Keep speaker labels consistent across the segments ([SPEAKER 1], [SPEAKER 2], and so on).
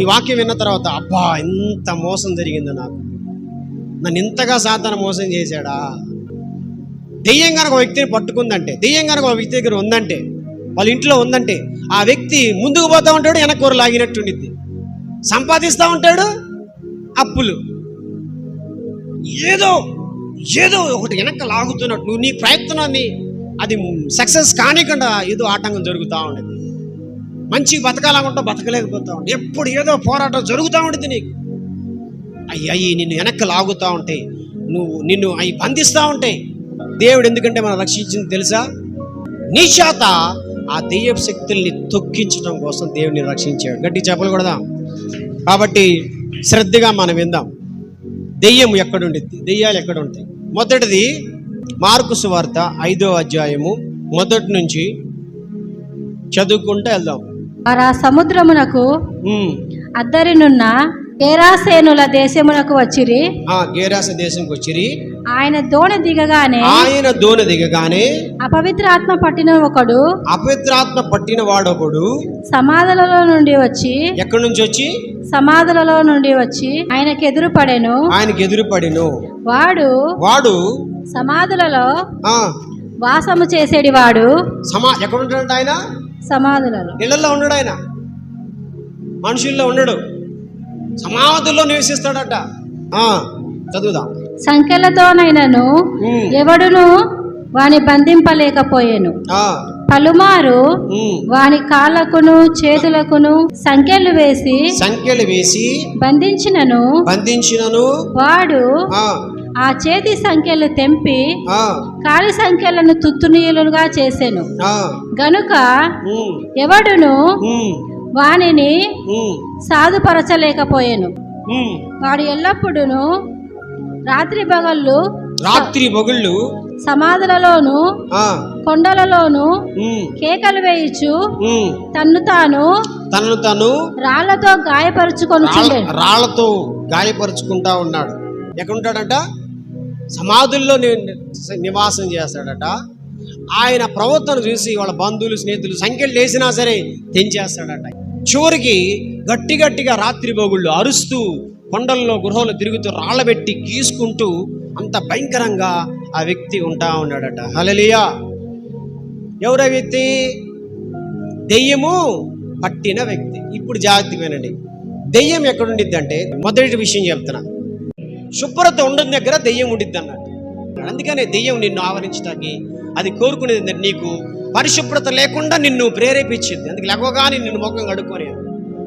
[SPEAKER 1] ఈ వాక్యం విన్న తర్వాత అబ్బా ఇంత మోసం జరిగింది నాకు. నన్ను ఇంతగా సాతాన మోసం చేశాడా? దెయ్యం కనుక ఒక వ్యక్తిని పట్టుకుందంటే దెయ్యం కనుక ఒక వ్యక్తి దగ్గర ఉందంటే వాళ్ళ ఇంట్లో ఉందంటే ఆ వ్యక్తి ముందుకు పోతా ఉంటాడు వెనకూర లాగినట్టుండిద్ది సంపాదిస్తూ ఉంటాడు అప్పులు. ఏదో ఏదో ఒకటి వెనక లాగుతున్నట్టు. నువ్వు నీ ప్రయత్నాన్ని అది సక్సెస్ కానికుండా ఏదో ఆటంకం జరుగుతూ ఉండేది మంచి బతకాలనుకుంటా బతకలేకపోతా ఉండే ఎప్పుడు ఏదో పోరాటం జరుగుతూ ఉండేది నీకు. అయ్యి అయ్యి నిన్ను వెనక్కి లాగుతూ ఉంటాయి నువ్వు నిన్ను అవి బంధిస్తూ ఉంటాయి దేవుడు ఎందుకంటే మనం రక్షించింది తెలుసా? నీ చేత ఆ దెయ్య శక్తుల్ని తొక్కించడం కోసం దేవుడిని రక్షించాడు. గట్టి చెప్పలు కూడా కాబట్టి శ్రద్ధగా మనం విందాం. దెయ్యం ఎక్కడుండిద్ది? దెయ్యాలు ఎక్కడ ఉంటాయి మొదటిది మార్కు సువార్త ఐదో అధ్యాయము మొదటి నుంచి చదువుకుంటూ వెళ్దాం.
[SPEAKER 2] వారు ఆ సముద్రమునకు. అద్దరినున్న కేరాసేనుల దేశమునకు వచ్చిరి.
[SPEAKER 1] ఆ గేరాస దేశంకి వచ్చిరి.
[SPEAKER 2] ఆయన దోణి దిగగానే
[SPEAKER 1] ఆయన దోణి దిగగానే
[SPEAKER 2] అపవిత్ర ఆత్మ పట్టిన ఒకడు
[SPEAKER 1] అపవిత్రాత్మ పట్టిన వాడొకడు
[SPEAKER 2] సమాధులలో నుండి వచ్చి
[SPEAKER 1] ఎక్కడి నుంచి వచ్చి?
[SPEAKER 2] సమాధులలో నుండి వచ్చి ఆయనకు ఎదురు పడెను
[SPEAKER 1] ఆయనకి ఎదురుపడిను.
[SPEAKER 2] వాడు
[SPEAKER 1] వాడు
[SPEAKER 2] సమాధులలో వాసము చేసేడి వాడు
[SPEAKER 1] సమా ఎక్కడ ఉంటాడంట ఆయన?
[SPEAKER 2] సమాధులలో.
[SPEAKER 1] ఇళ్ళలో ఉండడు ఆయన. మనుషుల్లో ఉండడు సమాధుల్లో నివసిస్తాడట. చదువుదాం.
[SPEAKER 2] సంఖ్యలతోనైనను ఎవడును వాని బంధింపలేకపోయాను. పలుమారు. వాని కాళ్ళకును చేతులకును సంఖ్యలు వేసి
[SPEAKER 1] సంఖ్యలు వేసి
[SPEAKER 2] బంధించినను.
[SPEAKER 1] బంధించినను.
[SPEAKER 2] వాడు
[SPEAKER 1] ఆ
[SPEAKER 2] చేతి సంఖ్యలు తెంపి కాలి సంఖ్యలను తుత్తునీయులుగా చేసెను.
[SPEAKER 1] ఆ.
[SPEAKER 2] గనుక ఎవడును వానిని సాధుపరచలేకపోయాను. వాడు ఎల్లప్పుడూను రాత్రి పగళ్ళు
[SPEAKER 1] రాత్రి బొగుళ్ళు
[SPEAKER 2] సమాధులలోను కొండలలోను కేకలు వేయిచు
[SPEAKER 1] ఉమ్.
[SPEAKER 2] తన్ను తాను
[SPEAKER 1] తనను తను
[SPEAKER 2] రాళ్ళతో గాయపరుచుకొని
[SPEAKER 1] రాళ్ళతో గాయపరుచుకుంటా ఉన్నాడు. ఎక్కడ ఉంటాడంట సమాధుల్లో నివాసం చేస్తాడట. ఆయన ప్రవర్తన చూసి వాళ్ళ బంధువులు స్నేహితులు సంఖ్యలు లేసినా సరే తెంచేస్తాడట. చివరికి గట్టి గట్టిగా రాత్రి భోగుళ్ళు అరుస్తూ కొండల్లో గృహలు తిరుగుతూ రాళ్ళబెట్టి గీసుకుంటూ అంత భయంకరంగా ఆ వ్యక్తి ఉంటా ఉన్నాడట. హలలియా ఎవరా వ్యక్తి? దెయ్యము పట్టిన వ్యక్తి. ఇప్పుడు జాగ్రత్త వినండి. దెయ్యం ఎక్కడుండిద్ది అంటే మొదటి విషయం చెప్తున్నా. శుభ్రత ఉండని దగ్గర దెయ్యం ఉండిద్ది అన్నట్టు అందుకనే దెయ్యం నిన్ను ఆవరించడానికి అది కోరుకునేది నీకు పరిశుభ్రత లేకుండా నిన్ను ప్రేరేపించింది. అందుకే లెగవగానే నిన్ను ముఖం కడుక్కొని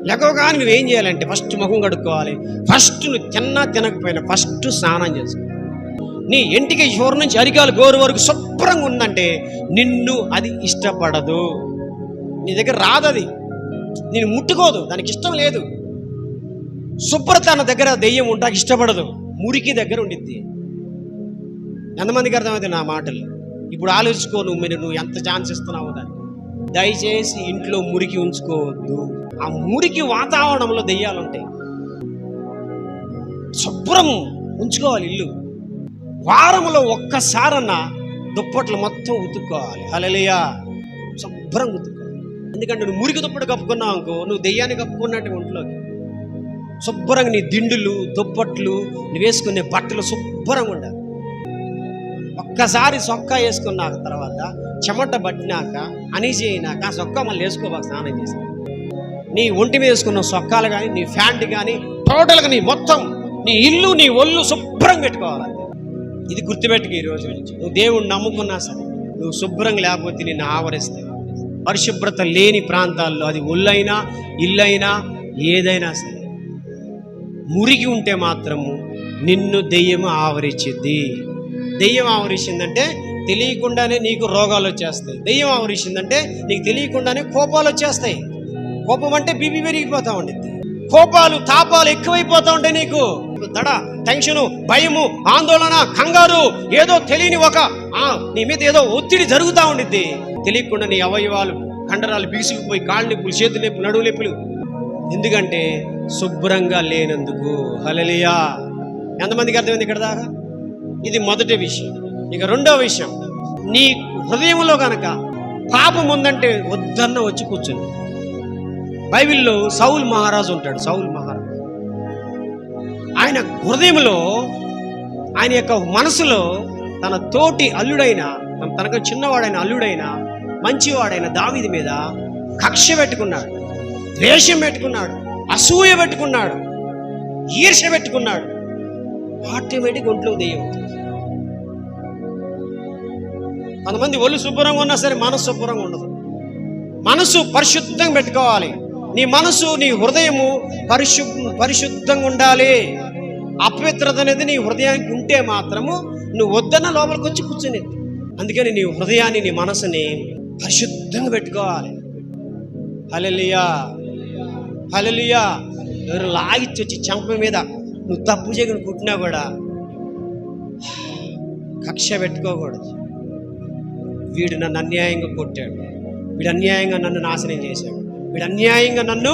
[SPEAKER 1] లెగవగానే ఏం చేయాలంటే ఫస్ట్ ముఖం కడుక్కోవాలి. ఫస్ట్ నువ్వు తిన్నా తినకపోయినా ఫస్ట్ స్నానం చేసుకో నీ ఇంటికి చివరి నుంచి అరికాలు గోరు వరకు శుభ్రంగా ఉందంటే నిన్ను అది ఇష్టపడదు. నీ దగ్గర రాదు అది. నేను ముట్టుకోదు. దానికి ఇష్టం లేదు. శుభ్రత అన్న దగ్గర దెయ్యం ఉంటాకి ఇష్టపడదు. మురికి దగ్గర ఉండిద్ది. ఎంతమందికి అర్థమైంది నా మాటలు? ఇప్పుడు ఆలోచించుకో నువ్వు మీరు నువ్వు ఎంత ఛాన్స్ ఇస్తున్నావు దాన్ని. దయచేసి ఇంట్లో మురికి ఉంచుకోవద్దు. ఆ మురికి వాతావరణంలో దెయ్యాలు ఉంటాయి. శుభ్రం ఉంచుకోవాలి ఇల్లు. వారంలో ఒక్కసారన్నా దుప్పట్లు మొత్తం ఉతుక్కోవాలి. అలలియా శుభ్రంగా ఉతుక్కోవాలి. ఎందుకంటే నువ్వు మురికి దుప్పటి కప్పుకున్నావు అనుకో నువ్వు దెయ్యాన్ని కప్పుకున్నట్టు ఒంట్లోకి శుభ్రంగా నీ దిండులు దుప్పట్లు నువ్వు వేసుకునే బట్టలు శుభ్రంగా ఉండాలి. ఒక్కసారి సొక్కా వేసుకున్నాక తర్వాత చెమట పట్టినాక అనీజీ అయినాక ఆ సొక్కా మళ్ళీ వేసుకోబాక స్నానం చేసి. నీ ఒంటి మీద వేసుకున్న సొక్కాలు కానీ నీ ఫ్యాంట్ కానీ టోటల్గా నీ మొత్తం నీ ఇల్లు నీ ఒళ్ళు శుభ్రంగా పెట్టుకోవాలి. ఇది గుర్తుపెట్టుకు ఈ రోజు నుంచి. నువ్వు దేవుణ్ణి నమ్ముకున్నా సరే నువ్వు శుభ్రంగా లేకపోతే నిన్ను ఆవరిస్తే పరిశుభ్రత లేని ప్రాంతాల్లో అది ఒళ్ళైనా ఇల్లైనా ఏదైనా సరే. మురిగి ఉంటే మాత్రము నిన్ను దెయ్యము ఆవరించింది. దెయ్యం ఆవరించిందంటే తెలియకుండానే నీకు రోగాలు వచ్చేస్తాయి. దెయ్యం ఆవరించిందంటే నీకు తెలియకుండానే కోపాలు వచ్చేస్తాయి. కోపం అంటే బీపీ పెరిగిపోతా ఉండిద్ది. కోపాలు తాపాలు ఎక్కువైపోతా ఉంటాయి నీకు. దడ టెన్షను భయము ఆందోళన కంగారు ఏదో తెలియని ఒక ఆ, నీ మీద ఏదో ఒత్తిడి జరుగుతూ ఉండిద్ది. తెలియకుండా నీ అవయవాలు కండరాలు బిగుసుకుపోయి కాళ్ళు నొప్పులు చేతులు నొప్పులు నడువు నొప్పులు ఎందుకంటే శుభ్రంగా లేనందుకు. హలలియా ఎంతమందికి అర్థమైంది ఇక్కడ దాకా? ఇది మొదటి విషయం. ఇక రెండో విషయం నీ హృదయంలో కనుక పాపం ఉందంటే వద్దన్న వచ్చి కూర్చుని. బైబిల్లో సౌల్ మహారాజు ఉంటాడు సౌల్ మహారాజు. ఆయన హృదయంలో ఆయన యొక్క మనసులో తన తోటి అల్లుడైన తన- తనకు చిన్నవాడైన అల్లుడైన మంచివాడైన దావిది మీద కక్ష పెట్టుకున్నాడు. ద్వేషం పెట్టుకున్నాడు అసూయ పెట్టుకున్నాడు ఈర్ష పెట్టుకున్నాడు. ఆటోమేటిక్ ఒంట్లో దెయ్యం కొంతమంది ఒళ్ళు శుభ్రంగా ఉన్నా సరే మనసు శుభ్రంగా ఉండదు. మనసు పరిశుద్ధంగా పెట్టుకోవాలి. నీ మనసు నీ హృదయము పరిశు పరిశుద్ధంగా ఉండాలి. అపవిత్రత అనేది నీ హృదయానికి ఉంటే మాత్రము నువ్వు వద్దన్న లోపలికి వచ్చి కూర్చునేది అందుకని నీ హృదయాన్ని నీ మనసుని పరిశుద్ధంగా పెట్టుకోవాలి. అలెలియా హలలియా ఎవరు లాగిచ్చి వచ్చి చెంప మీద నువ్వు తప్పు చేయకుని కుట్టినా కూడా కక్ష పెట్టుకోకూడదు. వీడు నన్ను అన్యాయంగా కొట్టాడు. వీడు అన్యాయంగా నన్ను నాశనం చేశాడు. వీడు అన్యాయంగా నన్ను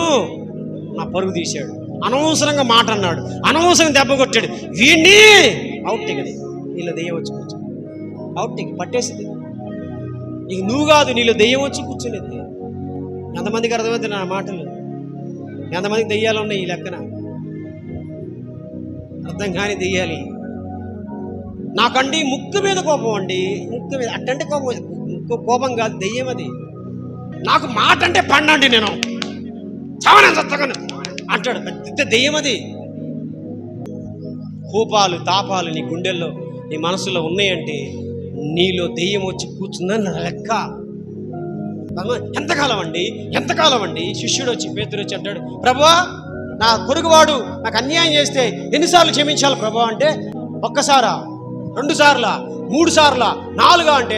[SPEAKER 1] నా పరుగు తీశాడు. అనవసరంగా మాట అన్నాడు అనవసరంగా దెబ్బ కొట్టాడు. వీడిని అవుట్ టిగది నీళ్ళు దెయ్యం వచ్చి కూర్చో. అవుట్ టిక్ పట్టేసింది. నీకు నువ్వు కాదు నీళ్ళు దెయ్యం వచ్చి కూర్చునేది ఎంతమందికి అర్థమవుతుంది నా మాటలు? ఎంతమందికి దెయ్యాలు ఉన్నాయి ఈ లెక్కన? అర్థం కాని దెయ్యాలి. నాకండి ముక్కు మీద కోపం అండి. ముక్కు మీద అట్టంటే కోపం ముక్కు కోపం కాదు దెయ్యం అది. నాకు మాట అంటే పండండి నేను. చాలా చత్తగను అంటాడు. పెద్ద దెయ్యం అది. కోపాలు తాపాలు నీ గుండెల్లో నీ మనసులో ఉన్నాయంటే నీలో దెయ్యం వచ్చి కూర్చుందని నా లెక్క. భగవాన్, ఎంతకాలం అండి ఎంతకాలం అండి శిష్యుడు వచ్చి పేతురు వచ్చి అంటాడు ప్రభువా నా కొడుకువాడు నాకు అన్యాయం చేస్తే ఎన్నిసార్లు క్షమించాలి ప్రభా అంటే ఒక్కసారా రెండు సార్లా మూడు సార్లా నాలుగా అంటే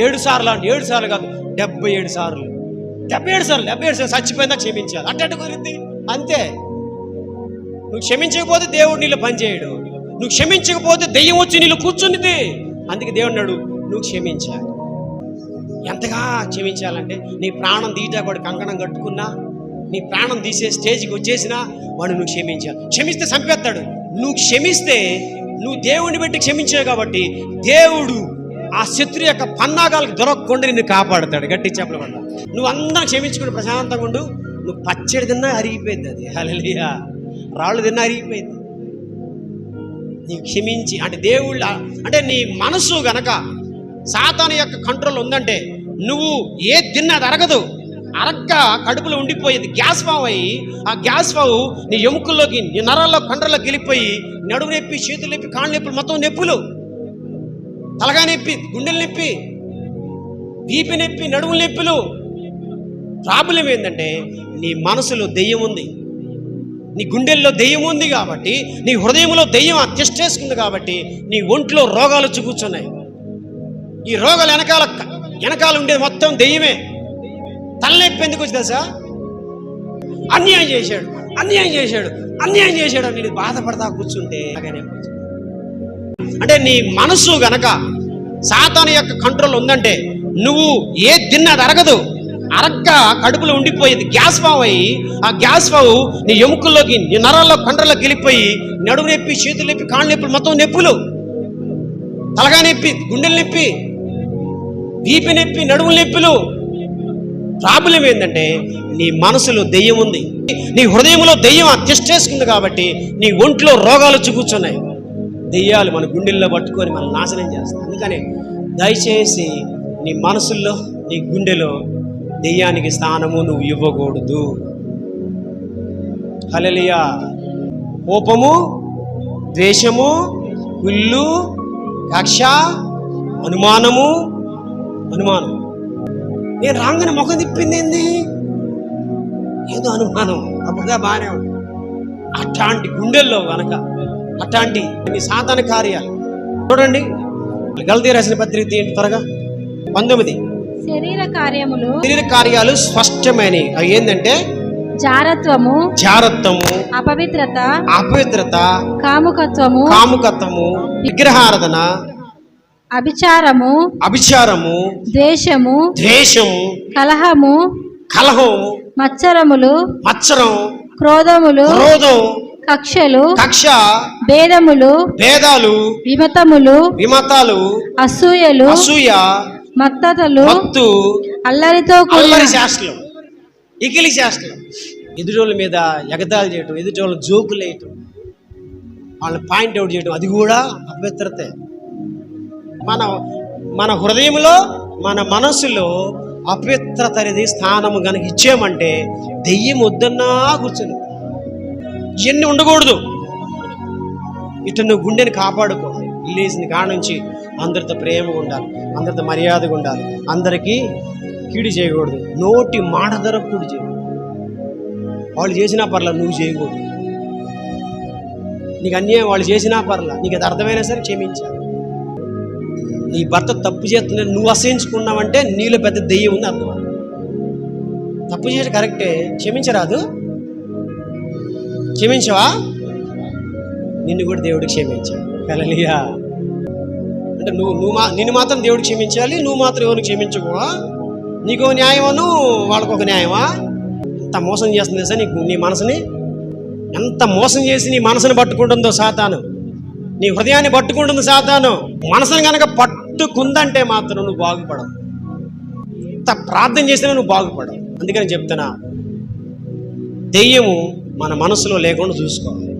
[SPEAKER 1] ఏడు సార్లు అంటే ఏడు సార్లు కాదు డెబ్బై ఏడు సార్లు. డెబ్బై ఏడు సార్లు డెబ్బై ఏడు సార్లు చచ్చిపోయిందా? క్షమించాలి. అట్టట్టు కుదిరింది. అంతే. నువ్వు క్షమించకపోతే దేవుడు నీళ్ళు పనిచేయడు నువ్వు క్షమించకపోతే దెయ్యం వచ్చి నీళ్ళు కూర్చునిది అందుకే దేవుడు నాడు నువ్వు క్షమించాలి. ఎంతగా క్షమించాలంటే నీ ప్రాణం తీయటా వాడు కంకణం కట్టుకున్నా నీ ప్రాణం తీసే స్టేజ్కి వచ్చేసినా వాడు నువ్వు క్షమించాలి. క్షమిస్తే చంపేస్తాడు. నువ్వు క్షమిస్తే నువ్వు దేవుడిని పెట్టి క్షమించావు కాబట్టి దేవుడు ఆ శత్రు యొక్క పన్నాగాలకు దొరకకుండా నిన్ను కాపాడుతాడు. గట్టి చెప్పల వల్ల నువ్వు అందరం క్షమించుకుని ప్రశాంతంగా ఉండు. నువ్వు పచ్చడి తిన్నా అరిగిపోయింది అది. హలలియా రాళ్ళు తిన్నా అరిగిపోయింది. నీ క్షమించి అంటే దేవుళ్ళ అంటే నీ మనసు గనక సాతాను యొక్క కంట్రోల్ ఉందంటే నువ్వు ఏ తిన్నా అది అరగదు. అరక్క కడుపులో ఉండిపోయేది గ్యాస్ ఫామ్ అయ్యి ఆ గ్యాస్ వావు నీ ఎముకల్లోకి నీ నరాల్లో కండ్రలోకి వెళ్ళిపోయి నడుము నొప్పి చేతులు నొప్పి కాళ్ళు నొప్పులు మొత్తం నొప్పులు. తలగా నొప్పి గుండెలు నొప్పి వీపి నొప్పి నడుము నొప్పులు. ప్రాబ్లం ఏంటంటే నీ మనసులో దెయ్యం ఉంది. నీ గుండెల్లో దెయ్యం ఉంది కాబట్టి నీ హృదయంలో దెయ్యం అత్యష్టేసుకుంది కాబట్టి నీ ఒంట్లో రోగాలు వచ్చి ఈ రోగాలు వెనకాల వెనకాల ఉండేది మొత్తం దెయ్యమే. తలనొప్పి ఎందుకు వచ్చి తెలుసా? అన్యాయం చేశాడు అన్యాయం చేశాడు అన్యాయం చేశాడు అని నేను బాధపడతా కూర్చుంటే అంటే నీ మనసు గనక సాతాను యొక్క కంట్రోల్ ఉందంటే నువ్వు ఏ తిన్నా అది అరగదు. అరక్క కడుపులో ఉండిపోయేది గ్యాస్ ఫామ్ అయ్యి ఆ గ్యాస్ బావు నీ ఎముకల్లోకి నీ నరాల్లో కండ్రలోకి వెళ్ళిపోయి నడుము నొప్పి చేతులు నొప్పి కాళ్ళు నొప్పులు మొత్తం నొప్పులు. తలగా నొప్పి గుండెలు నొప్పి వీపి నొప్పి నడుము నొప్పులు. ప్రాబ్లం ఏంటంటే నీ మనసులో దెయ్యం ఉంది. నీ హృదయంలో దెయ్యం అత్యష్టేసుకుంది కాబట్టి నీ ఒంట్లో రోగాలు వచ్చి కూర్చున్నాయి. దెయ్యాలు మన గుండెల్లో పట్టుకొని మనం నాశనం చేస్తాయి. అందుకని దయచేసి నీ మనసుల్లో నీ గుండెలో దెయ్యానికి స్థానము నువ్వు ఇవ్వకూడదు. హలలియా కోపము ద్వేషము కుళ్ళు కక్ష అనుమానము అనుమానం. నేను రాగానే ముఖం తిప్పింది ఏంది? ఏదో అనుమానం. అప్పుడుగా బాగానే ఉంది అట్లాంటి గుండెల్లో గనక అట్లాంటి సాధన కార్యాలు. చూడండి. గల్తీ రాసిన పత్రిక తీయండి త్వరగా? పంతొమ్మిది.
[SPEAKER 2] శరీర కార్యములు.
[SPEAKER 1] శరీర కార్యాలు స్పష్టమైనవి అవి ఏంటంటే
[SPEAKER 2] జారత్వము.
[SPEAKER 1] జారత్వము.
[SPEAKER 2] అపవిత్రత.
[SPEAKER 1] అపవిత్రత.
[SPEAKER 2] కాముకత్వము.
[SPEAKER 1] కాముకత్వము. విగ్రహారాధన.
[SPEAKER 2] అభిచారము
[SPEAKER 1] అభిచారము
[SPEAKER 2] ద్వేషము
[SPEAKER 1] ద్వేషము
[SPEAKER 2] కలహము
[SPEAKER 1] కలహం
[SPEAKER 2] మత్సరములు
[SPEAKER 1] మత్సరం
[SPEAKER 2] క్రోధములు
[SPEAKER 1] క్రోధం
[SPEAKER 2] కక్షలు
[SPEAKER 1] కక్ష
[SPEAKER 2] భేదములు
[SPEAKER 1] భేదాలు
[SPEAKER 2] విమతములు
[SPEAKER 1] విమతాలు
[SPEAKER 2] అసూయలు
[SPEAKER 1] అసూయ
[SPEAKER 2] మత్తతలు
[SPEAKER 1] మత్తు
[SPEAKER 2] అల్లరితో కూడిన
[SPEAKER 1] అల్లరి శాస్త్రం ఇకిలి శాస్త్రం. ఎదుటోళ్ళ మీద ఎగతాళి చేయటం ఎదుటోళ్ళ జోకులు వేయటం వాళ్ళని పాయింట్ అవుట్ చేయటం అది కూడా అపవిత్రతే మన మన హృదయంలో మన మనసులో అపవిత్రత అనేది స్థానము కనుక ఇచ్చామంటే దెయ్యం వద్దన్నా కూర్చుని ఇవన్నీ ఉండకూడదు. ఇటు నువ్వు గుండెని కాపాడుకో లేచిన కాడ నుంచి అందరితో ప్రేమగా ఉండాలి అందరితో మర్యాదగా ఉండాలి. అందరికీ కీడు చేయకూడదు. నోటి మాట ధర కూడి చేయకూడదు. వాళ్ళు చేసినా పర్లా నువ్వు చేయకూడదు. నీకు అన్యాయం వాళ్ళు చేసినా పర్లా నీకు అది అర్థమైనా సరే క్షమించాలి. నీ భర్త తప్పు చేస్తున్నాడు నువ్వు అసహించుకున్నావంటే నీలో పెద్ద దెయ్యం ఉంది అర్థం తప్పు చేసి కరెక్టే. క్షమించరాదు. క్షమించవా? నిన్ను కూడా దేవుడు క్షమించాడు. కలలియా అంటే నువ్వు నువ్వు మా నిన్ను మాత్రం దేవుడు క్షమించాలి నువ్వు మాత్రం ఎవరు క్షమించకువా నీకో న్యాయమను వాళ్ళకు ఒక న్యాయమా? ఎంత మోసం చేస్తుంది సార్ నీకు? నీ మనసుని? ఎంత మోసం చేసి నీ మనసుని పట్టుకుంటుందో సాతాను? నీ హృదయాన్ని పట్టుకుంటుంది సాతాను. మనసుని కనుక పట్టుకుందంటే మాత్రం నువ్వు బాగుపడవు. ఎంత ప్రార్థన చేసినా నువ్వు బాగుపడవు. అందుకని చెప్తున్నా దెయ్యము మన మనసులో లేకుండా చూసుకోవాలి.